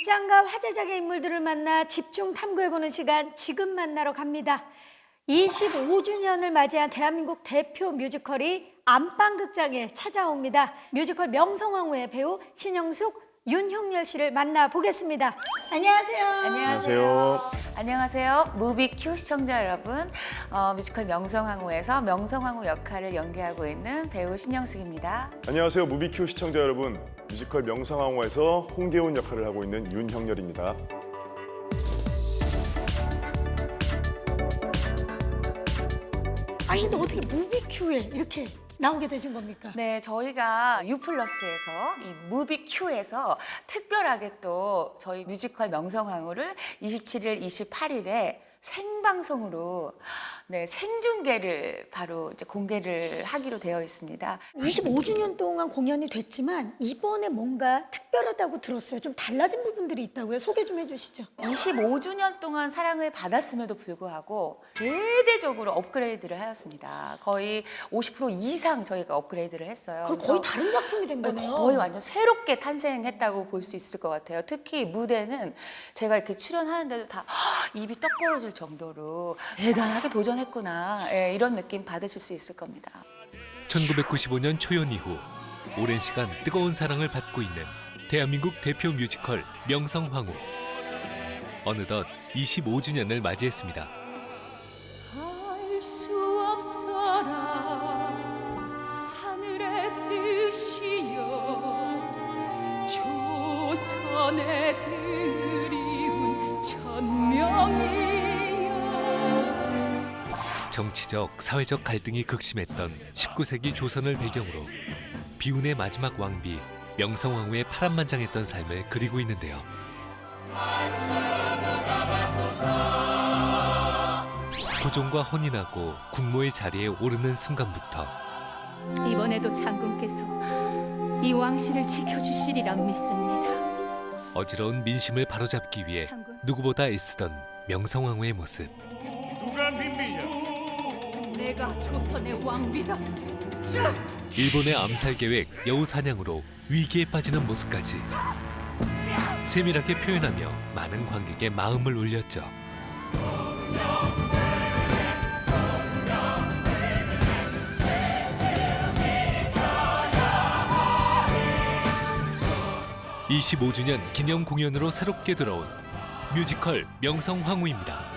극장과 화제작의 인물들을 만나 집중 탐구해보는 시간 지금 만나러 갑니다. 25주년을 맞이한 대한민국 대표 뮤지컬이 안방극장에 찾아옵니다. 뮤지컬 명성황후의 배우 신영숙, 윤형렬 씨를 만나보겠습니다. 안녕하세요. 안녕하세요. 안녕하세요. 무비큐 시청자 여러분. 어, 뮤지컬 명성황후에서 명성황후 역할을 연기하고 있는 배우 신영숙입니다. 안녕하세요. 무비큐 시청자 여러분. 뮤지컬 명성황후에서 홍계훈 역할을 하고 있는 윤형렬입니다. 아니 근데 어떻게 무비큐에 이렇게 나오게 되신 겁니까? 네, 저희가 유플러스에서 이 무비 큐에서 특별하게 또 저희 뮤지컬 명성황후를 27일, 28일에 생방송으로 네, 생중계를 바로 이제 공개를 하기로 되어 있습니다. 25주년 동안 공연이 됐지만 이번에 뭔가 특별하다고 들었어요. 좀 달라진 부분들이 있다고요. 소개 좀 해주시죠. 25주년 동안 사랑을 받았음에도 불구하고 대대적으로 업그레이드를 하였습니다. 거의 50% 이상 저희가 업그레이드를 했어요. 그럼 거의 다른 작품이 된 거네요. 거의 완전 새롭게 탄생했다고 볼 수 있을 것 같아요. 특히 무대는 제가 이렇게 출연하는데도 다 입이 떡 벌어질 정도로 대단하게 도전했구나 예, 이런 느낌 받으실 수 있을 겁니다. 1995년 초연 이후 오랜 시간 뜨거운 사랑을 받고 있는 대한민국 대표 뮤지컬 명성황후. 어느덧 25주년을 맞이했습니다. 알 수 없어라 하늘의 뜻이여 조선에 드 정치적, 사회적 갈등이 극심했던 19세기 조선을 배경으로 비운의 마지막 왕비 명성황후의 파란만장했던 삶을 그리고 있는데요. 고종과 혼인하고 국모의 자리에 오르는 순간부터 이번에도 장군께서 이 왕실을 지켜주시리라 믿습니다 어지러운 민심을 바로잡기 위해 장군. 누구보다 애쓰던 명성황후의 모습. 내가 조선의 왕비다 일본의 암살 계획 여우 사냥으로 위기에 빠지는 모습까지 세밀하게 표현하며 많은 관객의 마음을 울렸죠. (25주년) 기념 공연으로 새롭게 돌아온 뮤지컬 명성황후입니다.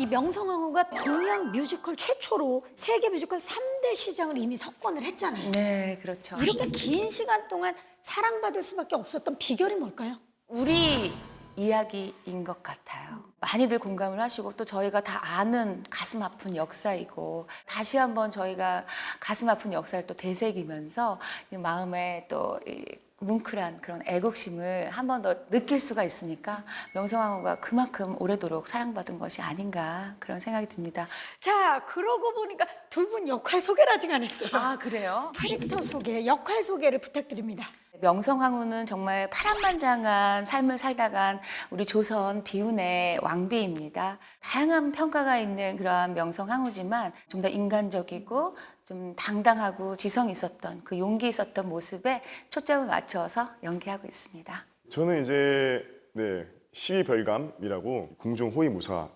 이 명성황후가 동양 뮤지컬 최초로 세계 뮤지컬 3대 시장을 이미 석권을 했잖아요. 네, 그렇죠. 이렇게 긴 시간 동안 사랑받을 수밖에 없었던 비결이 뭘까요? 우리 이야기인 것 같아요. 많이들 공감을 하시고 또 저희가 다 아는 가슴 아픈 역사이고 다시 한번 저희가 가슴 아픈 역사를 또 되새기면서 이 마음에 또 이 뭉클한 그런 애국심을 한 번 더 느낄 수가 있으니까 명성황후가 그만큼 오래도록 사랑받은 것이 아닌가 그런 생각이 듭니다. 자, 그러고 보니까 두 분 역할 소개를 아직 안 했어요. 아 그래요? 캐릭터 소개, 역할 소개를 부탁드립니다. 명성황후는 정말 파란만장한 삶을 살다간 우리 조선 비운의 왕비입니다. 다양한 평가가 있는 그러한 명성황후지만 좀 더 인간적이고 좀 당당하고 지성 있었던 그 용기 있었던 모습에 초점을 맞춰서 연기하고 있습니다. 저는 이제 네, 시위별감이라고 궁중 호위무사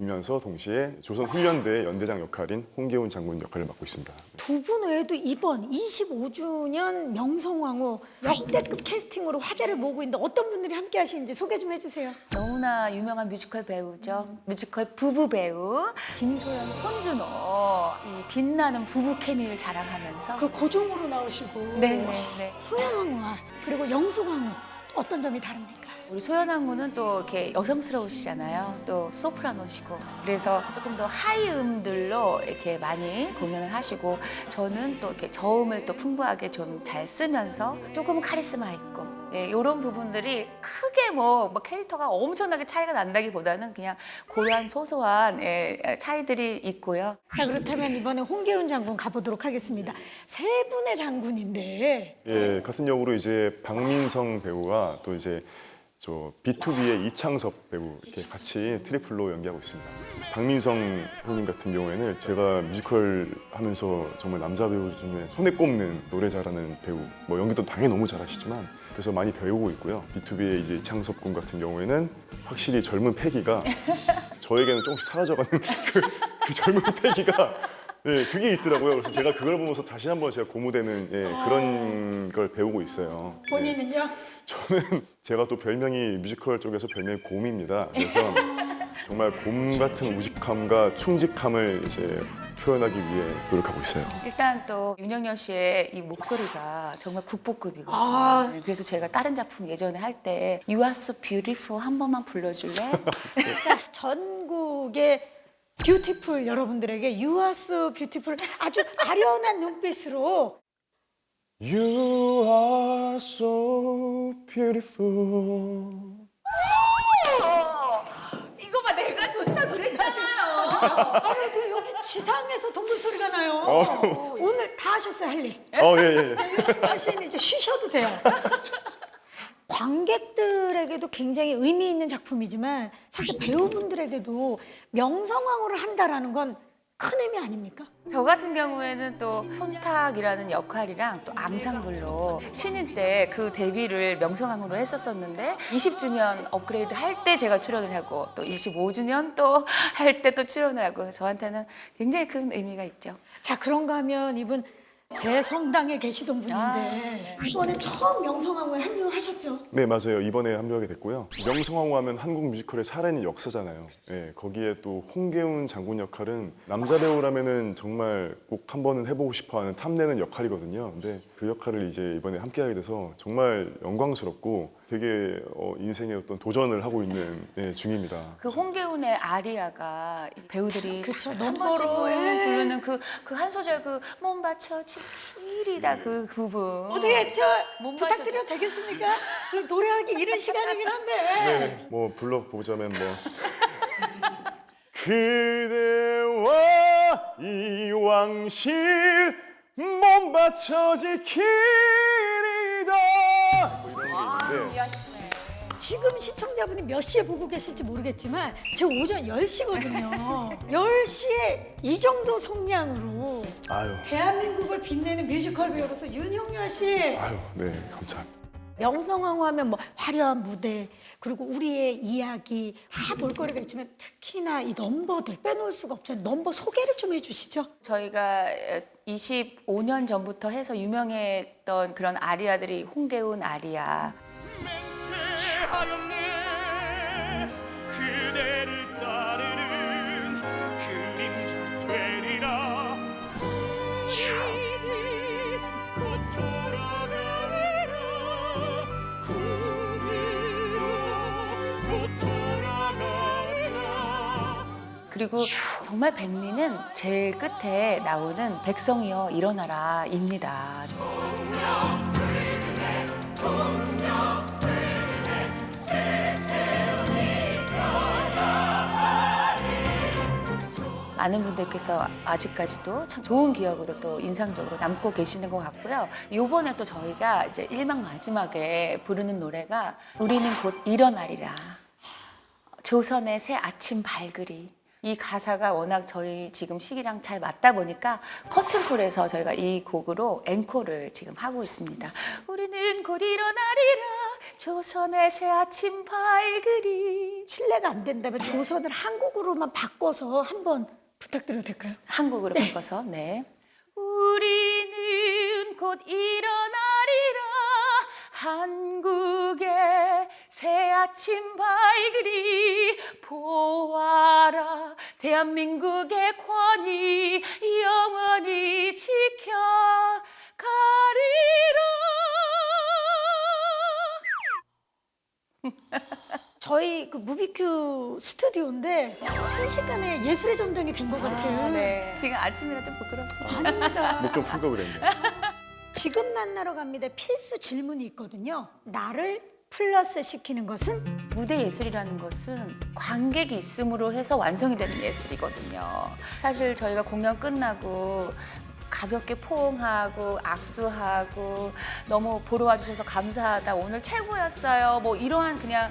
이면서 동시에 조선 훈련대 연대장 역할인 홍계훈 장군 역할을 맡고 있습니다. 두 분 외에도 이번 25주년 명성황후 역대급 캐스팅으로 화제를 모으고 있는데 어떤 분들이 함께 하시는지 소개 좀 해주세요. 너무나 유명한 뮤지컬 배우죠. 뮤지컬 부부 배우 김소연, 손준호 이 빛나는 부부 케미를 자랑하면서 그 고종으로 나오시고 네네네. 소양황후와 그리고 영숙황후 어떤 점이 다릅니까? 우리 소연왕후는 또 이렇게 여성스러우시잖아요. 또 소프라노시고 그래서 조금 더 하이 음들로 이렇게 많이 공연을 하시고 저는 또 이렇게 저음을 또 풍부하게 좀 잘 쓰면서 조금 카리스마 있고 예, 이런 부분들이 크게 뭐, 뭐 캐릭터가 엄청나게 차이가 난다기보다는 그냥 고요한 소소한 예, 차이들이 있고요. 자 그렇다면 이번에 홍계훈 장군 가보도록 하겠습니다. 세 분의 장군인데 예, 같은 역으로 이제 박민성 배우와 또 이제 저 B2B의 이창섭 배우 이렇게 같이 트리플로 연기하고 있습니다. 박민성 형님 같은 경우에는 제가 뮤지컬 하면서 정말 남자 배우 중에 손에 꼽는 노래 잘하는 배우, 뭐 연기도 당연히 너무 잘하시지만 그 그래서 많이 배우고 있고요. B2B의 이제 이창섭 군 같은 경우에는 확실히 젊은 패기가 저에게는 조금씩 사라져가는 그, 그 젊은 패기가 네, 그게 있더라고요. 그래서 제가 그걸 보면서 다시 한번 제가 고무되는 예, 그런 걸 배우고 있어요. 본인은요? 저는 제가 또 별명이 뮤지컬 쪽에서 별명이 곰입니다. 그래서 정말 곰 같은 우직함과 충직함을 이제 표현하기 위해 노력하고 있어요. 일단 또 윤영열 씨의 이 목소리가 정말 국보급이거든요. 아. 네, 그래서 제가 다른 작품 예전에 할 때 You are so beautiful 한 번만 불러줄래? 자, 전국의 뷰티풀 여러분들에게 You are so beautiful 아주 아련한 눈빛으로 You are so beautiful. 이거 봐 내가 좋다 그랬잖아요. 아무래도 여기 지상에서 동물 소리가 나요. 오늘 다 하셨어요, 할 일. 어, 예, 예. 하시는 이제 쉬셔도 돼요. 관객들에게도 굉장히 의미 있는 작품이지만 사실 배우분들에게도 명성황후를 한다라는 건 큰 의미 아닙니까? 저 같은 경우에는 또 손탁이라는 역할이랑 또 앙상블로 신인 때 그 데뷔를 명성황후로 했었었는데 20주년 업그레이드 할 때 제가 출연을 하고 또 25주년 또 할 때 또 출연을 하고 저한테는 굉장히 큰 의미가 있죠. 자 그런가 하면 이분 대성당에 계시던 분인데 아, 네. 이번에 처음 명성황후에 합류하셨죠? 네, 맞아요. 이번에 합류하게 됐고요. 명성황후 하면 한국 뮤지컬의 살아있는 역사잖아요. 예, 거기에 또 홍계훈 장군 역할은 남자 배우라면은 정말 꼭 한 번은 해보고 싶어하는 탐내는 역할이거든요. 근데 그 역할을 이제 이번에 함께하게 돼서 정말 영광스럽고 되게 어, 인생의 어떤 도전을 하고 있는 예, 중입니다. 그 홍계훈의 아리아가 이 배우들이 그쵸, 한번 예. 부르는 그 그 한 소절 그몸 받쳐 지키리다 그 부분. 어떻게 저 못 부탁드려도 되겠습니까? 저 노래하기 이른 시간이긴 한데 네, 뭐 불러보자면 뭐 그대와 이 왕실 몸 바쳐 지키 지금 시청자분이 몇 시에 보고 계실지 모르겠지만 제 오전 10시거든요 10시에 이 정도 성량으로 아유 대한민국을 빛내는 뮤지컬 배우로서 윤형열 씨 아유 네 감사합니다. 명성황후 하면 뭐 화려한 무대 그리고 우리의 이야기 다 볼거리가 있지만 특히나 이 넘버들 빼놓을 수가 없잖아요 넘버 소개를 좀 해주시죠 저희가 25년 전부터 해서 유명했던 그런 아리아들이 홍계훈 아리아. 맹세하였네 그대를 따르는 그림자 되리라. 우리는 곧 돌아가리라. 구미로 곧 돌아가리라. 그리고 정말 백미는 제일 끝에 나오는 백성이여 일어나라입니다. 많은 분들께서 아직까지도 참 좋은 기억으로 또 인상적으로 남고 계시는 것 같고요. 요번에 또 저희가 이제 일막 마지막에 부르는 노래가 우리는 곧 일어나리라. 조선의 새 아침 발그리. 이 가사가 워낙 저희 지금 시기랑 잘 맞다 보니까 커튼콜에서 저희가 이 곡으로 앵콜을 지금 하고 있습니다. 우리는 곧 일어나리라. 조선의 새 아침 발그리. 실례가 안 된다면 조선을 한국으로만 바꿔서 한번 부탁드려도 될까요? 한국으로 바꿔서 네. 우리는 곧 일어나리라 한국의 새 아침 발그리 보아라 대한민국의 저희 그 무비큐 스튜디오인데 순식간에 예술의 전당이 된 것 같은 네. 지금 아침이라 좀 부끄럽습니다. 아닙니다. 목좀 풀고 그랬네. 지금 만나러 갑니다. 필수 질문이 있거든요. 나를 플러스 시키는 것은 무대 예술이라는 것은 관객이 있음으로 해서 완성이 되는 예술이거든요. 사실 저희가 공연 끝나고 가볍게 포옹하고 악수하고 너무 보러 와주셔서 감사하다 오늘 최고였어요 뭐 이러한 그냥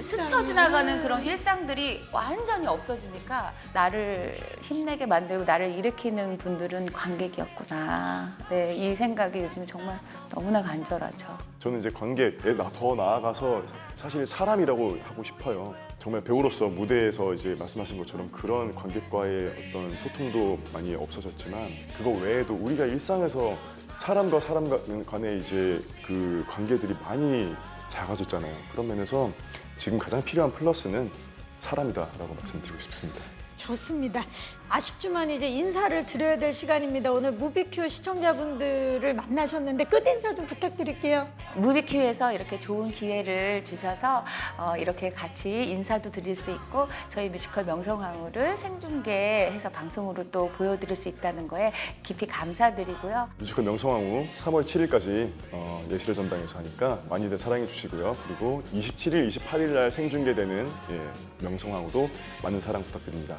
스쳐 지나가는 그런 일상들이 완전히 없어지니까 나를 힘내게 만들고 나를 일으키는 분들은 관객이었구나 네, 이 생각이 요즘 정말 너무나 간절하죠. 저는 이제 관객에 나- 더 나아가서 사실 사람이라고 하고 싶어요. 정말 배우로서 무대에서 이제 말씀하신 것처럼 그런 관객과의 어떤 소통도 많이 없어졌지만 그거 외에도 우리가 일상에서 사람과 사람 간- 간의 이제 그 관계들이 많이 작아졌잖아요. 그런 면에서 지금 가장 필요한 플러스는 사람이다라고 말씀드리고 싶습니다. 좋습니다. 아쉽지만 이제 인사를 드려야 될 시간입니다. 오늘 무비큐 시청자분들을 만나셨는데 끝 인사 좀 부탁드릴게요. 무비큐에서 이렇게 좋은 기회를 주셔서 어, 이렇게 같이 인사도 드릴 수 있고 저희 뮤지컬 명성황후를 생중계해서 방송으로 또 보여드릴 수 있다는 거에 깊이 감사드리고요. 뮤지컬 명성황후 3월 7일까지 어, 예술의 전당에서 하니까 많이들 사랑해 주시고요. 그리고 27일, 28일 날 생중계되는 예, 명성황후도 많은 사랑 부탁드립니다.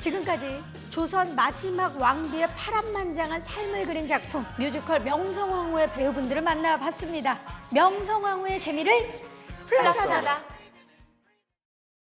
지금까지 조선 마지막 왕비의 파란만장한 삶을 그린 작품 뮤지컬 명성황후의 배우분들을 만나봤습니다. 명성황후의 재미를 플러스하다.